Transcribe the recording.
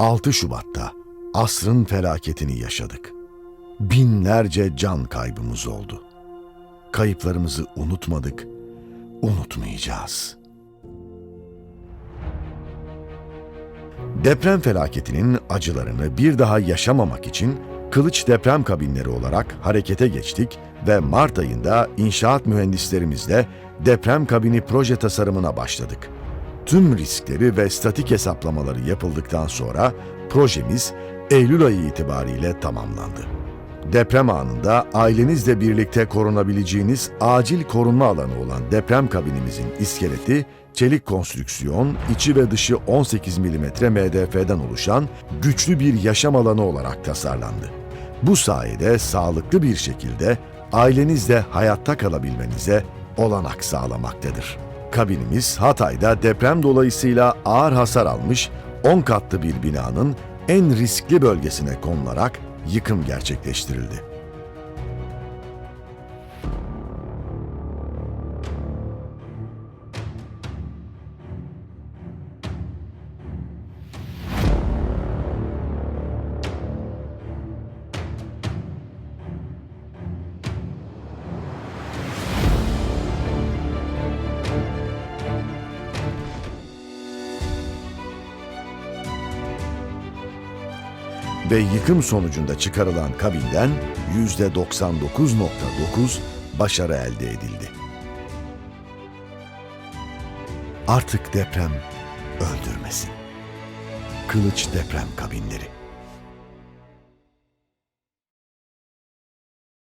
6 Şubat'ta asrın felaketini yaşadık. Binlerce can kaybımız oldu. Kayıplarımızı unutmadık, unutmayacağız. Deprem felaketinin acılarını bir daha yaşamamak için Kılıç Deprem Kabinleri olarak harekete geçtik ve Mart ayında inşaat mühendislerimizle deprem kabini proje tasarımına başladık. Tüm riskleri ve statik hesaplamaları yapıldıktan sonra projemiz Eylül ayı itibariyle tamamlandı. Deprem anında ailenizle birlikte korunabileceğiniz acil korunma alanı olan deprem kabinimizin iskeleti çelik konstrüksiyon, içi ve dışı 18 mm MDF'den oluşan güçlü bir yaşam alanı olarak tasarlandı. Bu sayede sağlıklı bir şekilde ailenizle hayatta kalabilmenize olanak sağlamaktadır. Kabinimiz Hatay'da deprem dolayısıyla ağır hasar almış 10 katlı bir binanın en riskli bölgesine konularak yıkım gerçekleştirildi. Ve yıkım sonucunda çıkarılan kabinden %99.9 başarı elde edildi. Artık deprem öldürmesin. Kılıç deprem kabinleri.